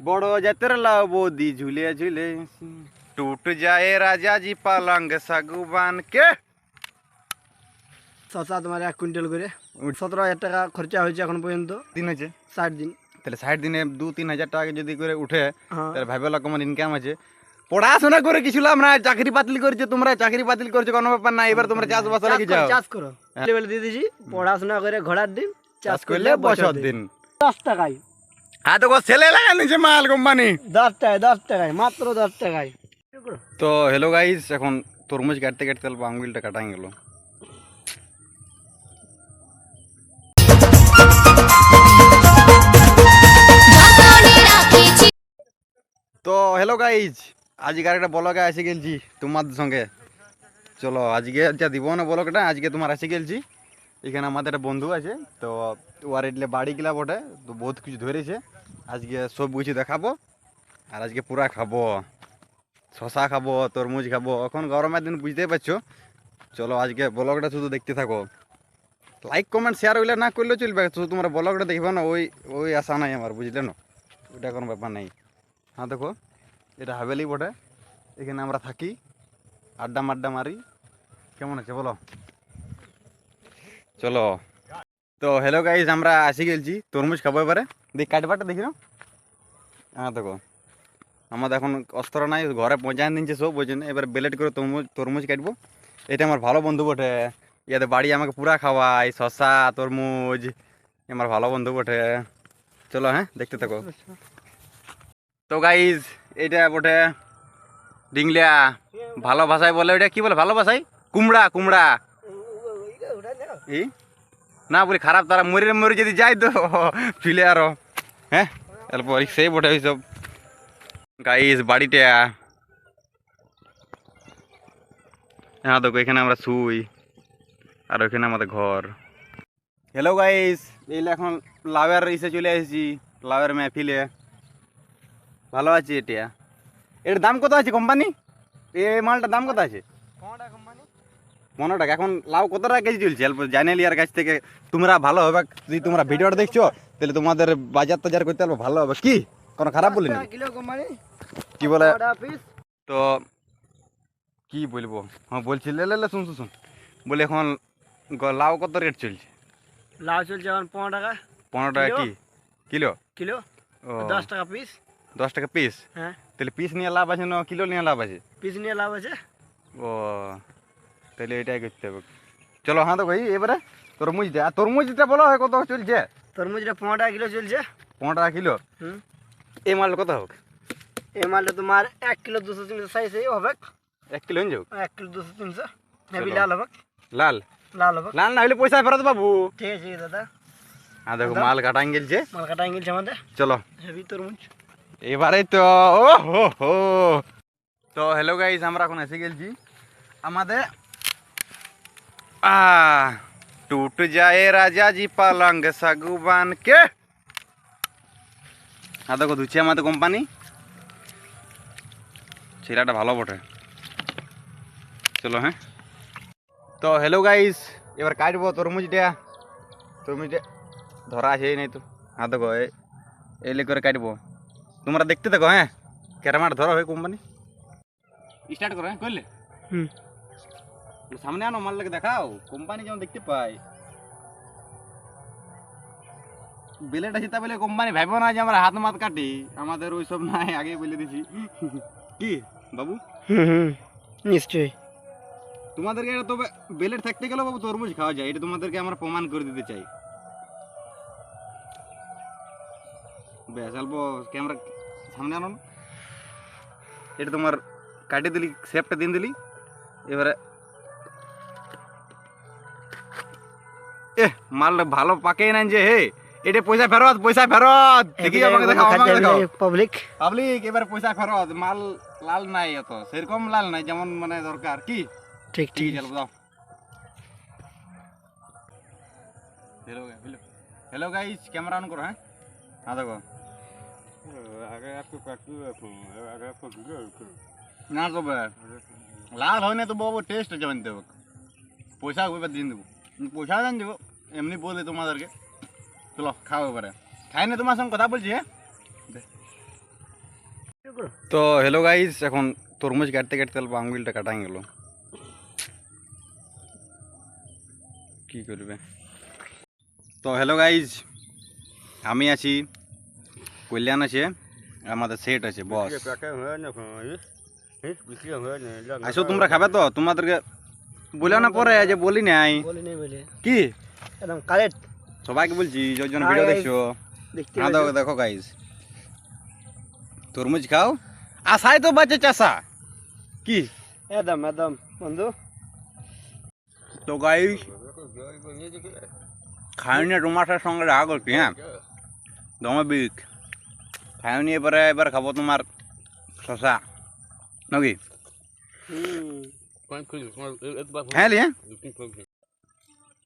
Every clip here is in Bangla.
বড় লাউ বৌদি ঝুলে ঝুলে। টুট যায় রাজা জি পালঙ্গ সাগুবান। কে? শশা তোমার এক কুইন্টাল করে। সতেরো হাজার টাকা খরচা হয়েছে এখন পর্যন্ত। দিন হয়েছে? ষাট দিন। তাহলে ষাট দিনে দু তিন হাজার টাকা যদি করে উঠে হ্যাঁ। তাহলে ভাবে আমার ইনকাম আছে। পড়াশোনা করে কিছু লাভ না চাকরি বাতিল করেছে তোমরা চাকরি বাতিল করছ কোনো ব্যাপার না এবার তোমরা চাষবাস চাষ লাগি যাও? চাষ করো। দিয়ে দিয়েছি পড়াশোনা করে ঘোড়ার ডিম চাষ করলে বছর দিন। দশ টাকায়। হ্যাঁ ছেলে লাগা মাল কোম্পানি। দশ টাকায় দশ টাকায় মাত্র দশ টাকায়। তো হ্যালো গাইস এখন তরমুজ কাটতে কাটতে অল্প আঙ্গুলটা কাটা গেল। তো হ্যালো গাইজ আজকে আরেকটা ব্লগে এসে গেলছি তোমাদের সঙ্গে। চলো আজকে যা দিব না ব্লগটা আজকে তোমার এসে গেলছি। এখানে আমাদের একটা বন্ধু আছে, তো ওর এটলে বাড়ি গেলা বটে তো বহুত কিছু ধরেছে। আজকে সব কিছু দেখাবো, আর আজকে পুরা খাব শশা খাব, তরমুজ খাব। এখন গরমের দিন বুঝতেই পারছ। চলো আজকে ব্লগটা শুধু দেখতে থাকো। লাইক কমেন্ট শেয়ার ওইগুলো না করলেও চলবে, শুধু তোমরা ব্লগটা দেখবে না, ওই ওই আশা নাই আমার, বুঝলে না? ওইটা কোনো ব্যাপার নাই। হ্যাঁ দেখো, এটা হাভেলি বটে। এখানে আমরা থাকি, আড্ডা মাড্ডা মারি। কেমন আছে বলো? চলো। তো হ্যালো গাইজ আমরা আসি গেছি তরমুজ খাব এবারে। দেখ কাটবাটা দেখি না? হ্যাঁ দেখো। আমাদের এখন অস্ত্র নাই, ঘরে পৌঁছায় দিনছে সব, ওই জন্য এবার বেলেট করে তরমুজ তরমুজ কাটবো। এটা আমার ভালো বন্ধু বটে। ইয়াতে বাড়ি আমাকে পুরা খাওয়ায় শশা তরমুজ আমার ভালো বন্ধু বটে। চলো হ্যাঁ দেখতে থাকো। তো গাইজ এটা বটে ডিংলিয়া। ভালো ভাষায় বলে ওইটা কি বলে? ভালো ভাষায়? কুমড়া কুমড়া। এই না বলি, খারাপ, তারা মরে মরে যদি যাই তো, ফিলে আরও। হ্যাঁ? তারপর সেই বটে ওইসব গাইজ বাড়িটা হ্যাঁ দেখো, এখানে আমরা শুই। আর ওখানে আমাদের ঘর। হ্যালো গাইস এই এখন লাভের ইসে চলে এসেছি লাভের মেহফিলে। ভালো আছে এটা এর দাম কত আছে কোম্পানি এই মালটার দাম কত আছে? পনেরো টাকা। এখন লাউ কত টাকা কেজি চলছে? অল্প জানিয়ে লিয়ার কাছ থেকে তোমরা ভালো হবে। যদি তোমরা ভিডিওটা দেখছ তাহলে তোমাদের বাজার টাজার করতে পারব ভালো হবে। কি? কোনো খারাপ বলিনি? কি বলে? পিস তো কি বলব? হ্যাঁ বলছি লে লে শুন শুন বলে এখন লাউ কত রেট চলছে? লাউ চলছে এখন পনেরো টাকা। পনেরো টাকা কি? কিলো? কিলো? ও। দশ টাকা পিস দশ টাকা পিস হ্যাঁ। তাহলে পিস নিয়ে লাভ আছে না কিলো নিয়ে লাভ আছে? পিস নিয়ে লাভ আছে। ও। তাহলে এটাই করতে হবে। চলো হ্যাঁ তো ভাই এবারে তরমুজটা আর তরমুজটা বলো হয় কত চলছে? তরমুজটা পনেরো টাকা কিলো চলছে। পনেরো টাকা কিলো? হুম। এই মাল কত হোক এই মালটা তোমার এক কিলো দুশো তিনশো সাইজ হবে। এক কিলো হয়ে যাও এক কিলো দুশো তিনশো। চলো। লাল হবে। লাল? লাল হবে। লাল না হলে পয়সা ফেরত পাবো। ঠিক আছে দাদা। হ্যাঁ দেখো মাল কাটাই গেলছে মাল কাটা গেছে আমাদের। চলো। হেভি তরমুজ। এবারে তো ও হো হো। তো হ্যালো গাইস আমরা এখন এসে গেছি। আমাদের আ টুট যায় রাজা জি পালঙ্গ সাগুবান কে হ্যাঁ দেখো ধুচ্ছে আমাদের কোম্পানি ছেলেটা ভালো বটে। চলো হ্যাঁ। তো হ্যালো গাইস এবার কাটবো তরমুজটা। তরমুজটা ধরা আছে এই নেই তো। হ্যাঁ দেখো এই- এলে করে কাটবো। তোমরা দেখতে থাকো হ্যাঁ। ক্যারামার ধরো হয় কোম্পানি স্টার্ট করো হ্যাঁ করলে হুম। সামনে আনো মাল লাগে দেখাও। কোম্পানি যেমন দেখতে পাই। বেলেট আছে তা বলে কোম্পানি ভাবো না যে আমরা হাত মাত কাটি। আমাদের ওই সব নাই আগে বলে দিছি। কি বাবু? নিশ্চয়ই। তোমাদেরকে এটা তবে বেলেট থাকতে গেলেও বাবু তরমুজ খাওয়া যায় এটা তোমাদেরকে আমরা প্রমাণ করে দিতে চাই। বেশ অল্প ক্যামেরা সামনে আনো। এটা তোমার কাটি দিলি শেপটা দিন দিলি। এবারে মাল ভালো পাকেই না যে হে এটা পয়সা ফেরত পয়সা ফেরত। দেখি আমাকে দেখাও আমাকে দেখাও। পাবলিক পাবলিক এবার পয়সা ফেরত মাল লাল নাই এত সেরকম লাল নাই যেমন মানে দরকার কি? ঠিক ঠিক। ঠিক আছে চলো দাও hello hello hello guys camera on করো হ্যাঁ? হ্যাঁ দেখো। না তো বে লাল হয় না তো বাবু টেস্ট আছে জানতে হবে। পয়সা এবার দিন দেবো। পয়সা দেন দেবো এমনি বলে তোমাদেরকে। চলো খাও এবারে। খাই না তোমার সঙ্গে কথা বলছি হ্যাঁ? তো হ্যালো গাইস এখন তরমুজ কাটতে কাটতে অল্প আঙ্গুলটা কাটা গেল। কি করবে? তো হ্যালো গাইজ আমি আছি কল্যাণ আছে আমাদের সেট আছে বস আসো তোমরা খাবে তো? তোমাদেরকে বলে না পরে যে বলি নাই। বলি নেই বলে। কি? একদম কারেক্ট সবাইকে বলছি যজন Hi ভিডিও দেখছ হ্যাঁ দেখো দেখো গাইজ তরমুজ খাও আশাই তো বাচ্চা চাষা কি একদম একদম বন্ধু তো গাইজ খাইনি টমাটার সঙ্গে রাগ করছি হ্যাঁ দমে বিক খাইনি এবারে এবার খাব তোমার শশা নাকি হ্যাঁ লিয়ে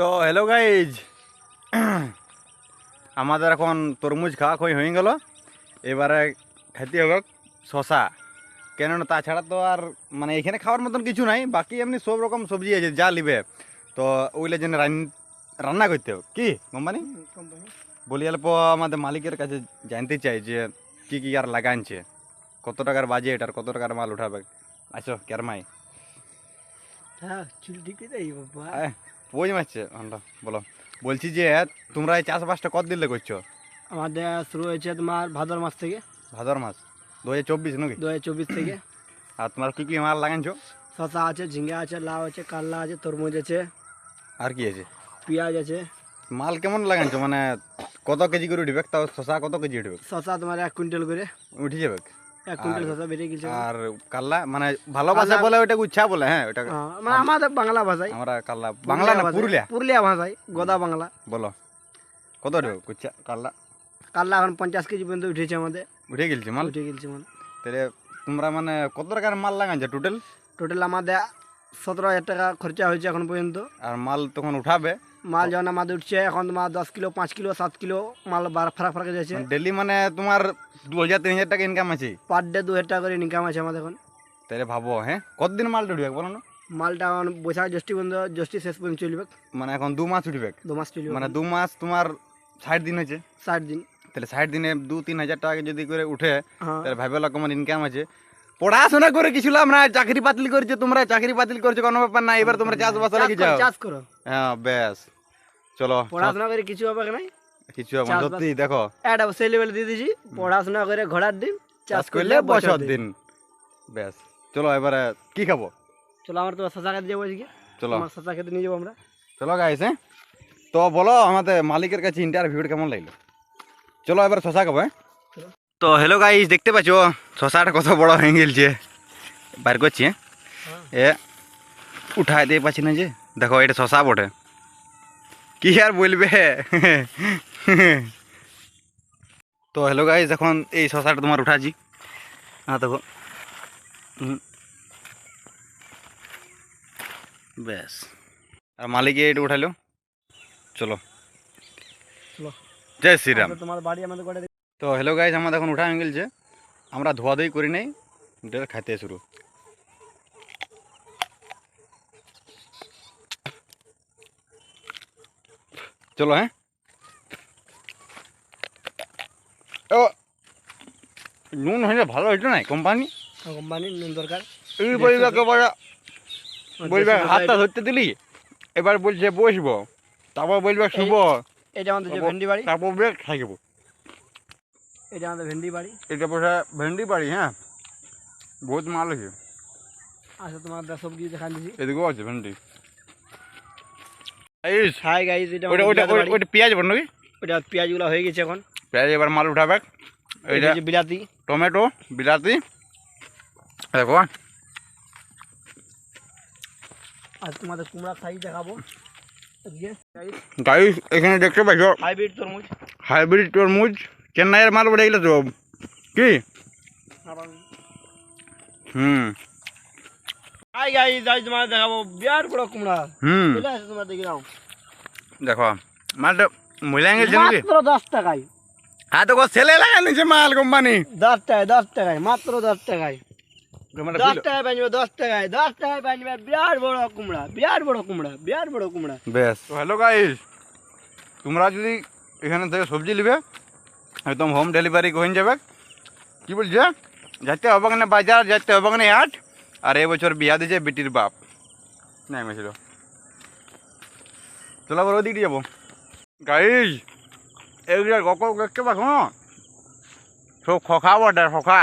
তো হ্যালো গাইজ আমাদের এখন তরমুজ খাওয়া খই হয়ে গেল। এবারে খেতে হবে শশা কেননা তাছাড়া তো আর মানে এখানে খাওয়ার মতন কিছু নাই বাকি এমনি সব রকম সবজি আছে যা লিবে। তো ওইলে যেন রান্না করতে হবে। কি কোম্পানি? বলি অল্প আমাদের মালিকের কাছে জানতে চাই যে কি কি আর লাগানছে কত টাকার বাজেট আর কত টাকার মাল উঠাবে। আচ্ছা কেরমাই। হ্যাঁ চুল ঠিকই তাই বাবা। বোঝ মারছে আমরা বলো। বলছি যে তোমরা এই চাষবাসটা কত দিলে করছ? আমাদের শুরু হয়েছে তোমার ভাদর মাস থেকে। ভাদর মাস? দু হাজার চব্বিশ নাকি? দু হাজার চব্বিশ থেকে। আর তোমার কী কী মাল লাগানছো শশা আছে ঝিঙ্গা আছে লাউ আছে কাল্লা আছে তরমুজ আছে। আর কি আছে? পেঁয়াজ আছে। মাল কেমন লাগানছো মানে কত কেজি করে উঠবে? তাও শশা কত কেজি উঠবে? শশা তোমার এক কুইন্টাল করে। উঠে যাবে। আর- কাল্লা মানে ভালোবাসা বলে ওইটা উচ্ছা বলে হ্যাঁ ওটা মানে আমাদের বাংলা ভাষায়। আমরা কাল্লা বাংলা না পুরুলিয়া পুরুলিয়া। ভাষায় গোদা বাংলা। বলো কত কুচ্ছা কাল্লা? কাল্লা এখন পঞ্চাশ কেজি পর্যন্ত উঠেছে আমাদের। উঠে গেলছে মাল? উঠে গেছে মানে তাহলে তোমরা মানে কত টাকার মাল লাগানছো টোটাল টোটাল আমাদের সতেরো হাজার টাকা খরচা হয়েছে এখন পর্যন্ত। আর মাল তখন উঠাবে? মাল যখন আমাদের উঠছে এখন তোমার দশ কিলো পাঁচ কিলো সাত কিলো মাল ফারাক ফারাক যাচ্ছে। ডেলি মানে তোমার দু হাজার তিন হাজার টাকা ইনকাম আছে? পার ডে দু হাজার টাকা করে ইনকাম আছে আমাদের এখন। তাহলে ভাবো হ্যাঁ? কতদিন মালটা উঠবে বলো না? মালটা এখন বৈশাখ জ্যৈষ্ঠী পর্যন্ত জ্যৈষ্ঠী শেষ পর্যন্ত চলবে। মানে এখন দু মাস উঠবে? দু মাস চলবে। মানে দু মাস তোমার ষাট দিন হয়েছে? ষাট দিন। তাহলে ষাট দিনে দু তিন হাজার টাকা যদি করে উঠে হ্যাঁ। তাহলে ভাবে আমার ইনকাম আছে। পড়াশোনা করে কিছু লাভ না চাকরি বাতিল করছ তোমরা চাকরি বাতিল করছ কোনো ব্যাপার না এবার তোমরা চাষবাস চাষ লাগি যাও চাষ করো হ্যাঁ বেশ চলো পড়াশোনা করে কিছু হবে নাই? কিছু হবে না। সত্যি দেখো। একটা সেই লেভেল দিয়ে দিয়েছি পড়াশোনা করে ঘোড়ার ডিম চাষ করলে বছর দিন। বেশ চলো এবারে কি খাব? চলো আমার তো শশা খেতে যাব আজকে। চলো। আমার শশা খেতে নিয়ে যাব আমরা। চলো গাইস হ্যাঁ? তো বলো আমাদের মালিকের কাছে ইন্টারভিউ কেমন লাগল? চলো এবার শশা খাব হ্যাঁ। তো হ্যালো গাইস দেখতে পাচ্ছ? শশাটা কত বড় হয়ে গেলছে। বার করছি হ্যাঁ? এ উঠাই দিয়ে পাচ্ছি না যে। দেখো এটা শশা বটে। কি আর বলবে? তো হ্যালো গাইস এখন এই শশাটা তোমার উঠাছি হ্যাঁ দেখো। ব্যাস। আর মালিকে এটা উঠালো। চলো। জয় শ্রীরাম। তোমার বাড়ি আমাদের তো হ্যালো গাইজ আমাদের এখন উঠা হয়ে গেছে আমরা ধোয়াধুয়ি করি নাই খাইতে শুরু। চলো হ্যাঁ? ও নুন হলে ভালো হইতো না কোম্পানি কোম্পানি নুন দরকার। এই বলবে একেবারে বলবে হাতটা ধরতে দিলি? এবার বলছে বসবো তারপর বলবে শুভ। এটা আমাদের ভেন্ডি বাড়ি। তারপর খাইবো। এটা আমাদের ভেন্ডি বাড়ি এটা বসে ভেন্ডি বাড়ি হ্যাঁ বহুত মাল আছে আচ্ছা তোমার দা সবজি দেখান দিছি এদিকেও আছে ভেন্ডি এই হাই গাইস এটা ওটা আমাদের ওটা বিলাতি বাড়ি। ওটা পেঁয়াজ বল নাকি ওটা পেঁয়াজগুলো হয়ে গেছে এখন পেঁয়াজ এবার মাল উঠাবে এটা এইটা হচ্ছে বিলাতি টমেটো বিলাতি দেখো আর তোমাদের কুমড়া খাই দেখাবো আজকে গাড়ি এখানে দেখতে পাইছো হাইব্রিড তরমুজ হাইব্রিড তরমুজ চেন্নাইয়ের মাল উঠে গেলে তো কি হুম হাই গাইস আজ তোমাদের দেখাবো বিরাট বড় কুমড়া হুম চলে আসো তোমরা দেখে নাও দেখো মালটা মহিলা গেছে নাকি মাত্র দশ টাকায় হ্যাঁ তো ছেলে লাগাই নিছে মাল কোম্পানি দশ টাকায় দশ টাকায় মাত্র দশ টাকায় দশ টাকায় বানবে দশ টাকায় দশ টাকায় বানবে বিরাট বড় কুমড়া বিরাট বড় কুমড়া বিরাট বড় কুমড়া বেশ তো হ্যালো গাইস তোমরা যদি এখানে থেকে সবজি নিবে একদম হোম ডেলিভারি হয়ে যাবে। কি বলছে? যেতে হবে না বাজার যেতে হবে না হাট আর এবছর বিয়া দিয়েছে বেটির বাপ। নাই মেছিল চলো আবার ওদিকে যাব। গাইজ এইগুলা গক দেখতে পাচ্ছ সব খখা বটে খখা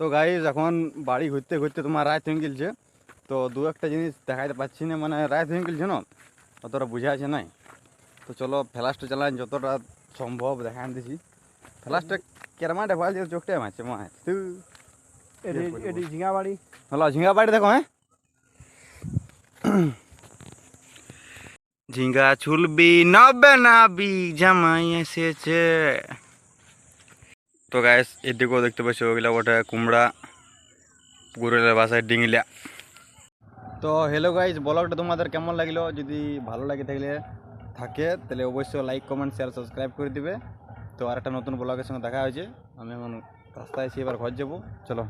তো গাইজ এখন বাড়ি ঘুরতে ঘুরতে তোমার রাত হয়ে গেলছে। তো দু একটা জিনিস দেখাইতে পাচ্ছি না মানে রাত হয়ে গেলছে না? অতটা বুঝা আছে নাই। তো চলো ফ্ল্যাশটা চালান যতটা সম্ভব দেখান দিছি। ফ্ল্যাশটা কেরমাটা ভালো চোখটা মারছে মাছ এটি এটি ঝিঙাবাড়ি হলো ঝিঙ্গা বাড়ি দেখো হ্যাঁ? ঝিঙ্গা ছুলবি নবে নাবি জামাই এসেছে। তো গাইস এদিকেও দেখতে পাচ্ছি ওগুলা ওটা কুমড়া পুকুরের বাসায় ডিঙিলা। তো হ্যালো গাইস ব্লগটা তোমাদের কেমন লাগল? যদি ভালো লাগে থাকলে থাকে, তাহলে অবশ্যই লাইক কমেন্ট শেয়ার সাবস্ক্রাইব করে দিবে। তো আর একটা নতুন ব্লগের সঙ্গে দেখা হয়েছে, আমি এখন রাস্তায় আছি এবার ঘর যাব। চলো।